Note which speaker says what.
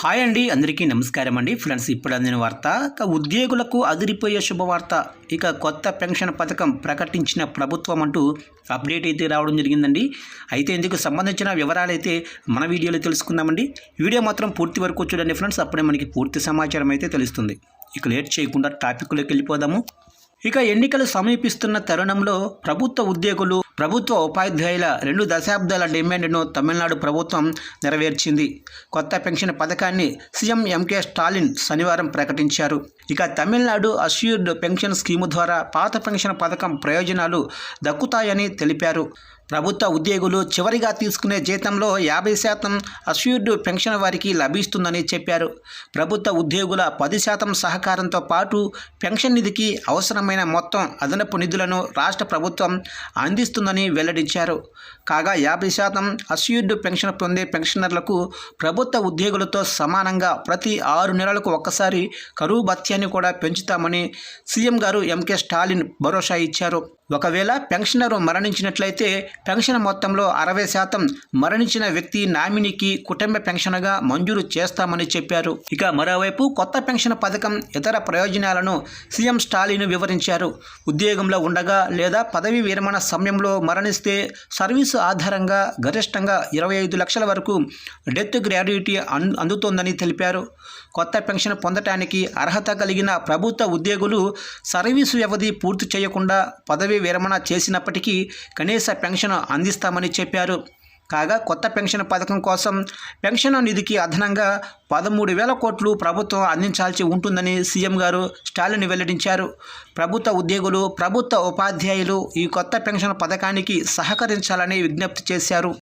Speaker 1: Hi అండి అందరికీ నమస్కారం అండి. ఫ్రెండ్స్ ఇప్పుడు అందిన వార్త ఇక ఉద్యోగులకు అదిరిపోయే శుభవార్త. ఇక కొత్త పెన్షన్ పథకం ప్రకటించిన ప్రభుత్వం అంటూ అప్డేట్ అయితే రావడం జరిగిందండి. అయితే ఇందుకు సంబంధించిన వివరాలు అయితే మన వీడియోలో తెలుసుకుందామండి. వీడియో మాత్రం పూర్తి వరకు చూడండి ఫ్రెండ్స్. అప్పుడే మనకి పూర్తి సమాచారం అయితే తెలుస్తుంది. ఇక లేట్ చేయకుండా టాపిక్లోకి వెళ్ళిపోదాము. ఇక ఎన్నికలు సమీపిస్తున్న తరుణంలో ప్రభుత్వ ఉద్యోగులు ప్రభుత్వ ఉపాధ్యాయుల రెండు దశాబ్దాల డిమాండ్ను తమిళనాడు ప్రభుత్వం నెరవేర్చింది. కొత్త పెన్షన్ పథకాన్ని సీఎం ఎంకే స్టాలిన్ శనివారం ప్రకటించారు. ఇక తమిళనాడు అష్యూర్డ్ పెన్షన్ స్కీము ద్వారా పాత పెన్షన్ పథకం ప్రయోజనాలు దక్కుతాయని తెలిపారు. ప్రభుత్వ ఉద్యోగులు చివరిగా తీసుకునే జీతంలో యాభై శాతం అష్యూర్డ్ పెన్షన్ వారికి లభిస్తుందని చెప్పారు. ప్రభుత్వ ఉద్యోగుల పది శాతం సహకారంతో పాటు పెన్షన్ నిధికి అవసరమైన మొత్తం అదనపు నిధులను రాష్ట్ర ప్రభుత్వం అందిస్తుందని వెల్లడించారు. కాగా యాభై శాతం అష్యూర్డ్ పెన్షన్ పొందే పెన్షనర్లకు ప్రభుత్వ ఉద్యోగులతో సమానంగా ప్రతి ఆరు నెలలకు ఒక్కసారి కరువు భత్యాన్ని కూడా పెంచుతామని సీఎం గారు ఎంకే స్టాలిన్ భరోసా ఇచ్చారు. ఒకవేళ పెన్షనర్ మరణించినట్లయితే పెన్షన్ మొత్తంలో అరవై శాతం మరణించిన వ్యక్తి నామినీకి కుటుంబ పెన్షన్గా మంజూరు చేస్తామని చెప్పారు. ఇక మరోవైపు కొత్త పెన్షన్ పథకం ఇతర ప్రయోజనాలను సీఎం స్టాలిన్ వివరించారు. ఉద్యోగంలో ఉండగా లేదా పదవి విరమణ సమయంలో మరణిస్తే సర్వీసు ఆధారంగా గరిష్టంగా ఇరవై ఐదు లక్షల వరకు డెత్ గ్రాడ్యుటీ అన్ అందుతోందని తెలిపారు. కొత్త పెన్షన్ పొందటానికి అర్హత కలిగిన ప్రభుత్వ ఉద్యోగులు సర్వీసు వ్యవధి పూర్తి చేయకుండా పదవి విరమణ చేసినప్పటికీ కనీస పెన్షన్ అందిస్తామని చెప్పారు. కాగా కొత్త పెన్షన్ పథకం కోసం పెన్షన్ నిధికి అదనంగా పదమూడు వేల కోట్లు ప్రభుత్వం అందించాల్సి ఉంటుందని సీఎం గారు స్టాలిన్ వెల్లడించారు. ప్రభుత్వ ఉద్యోగులు ప్రభుత్వ ఉపాధ్యాయులు ఈ కొత్త పెన్షన్ పథకానికి సహకరించాలని విజ్ఞప్తి చేశారు.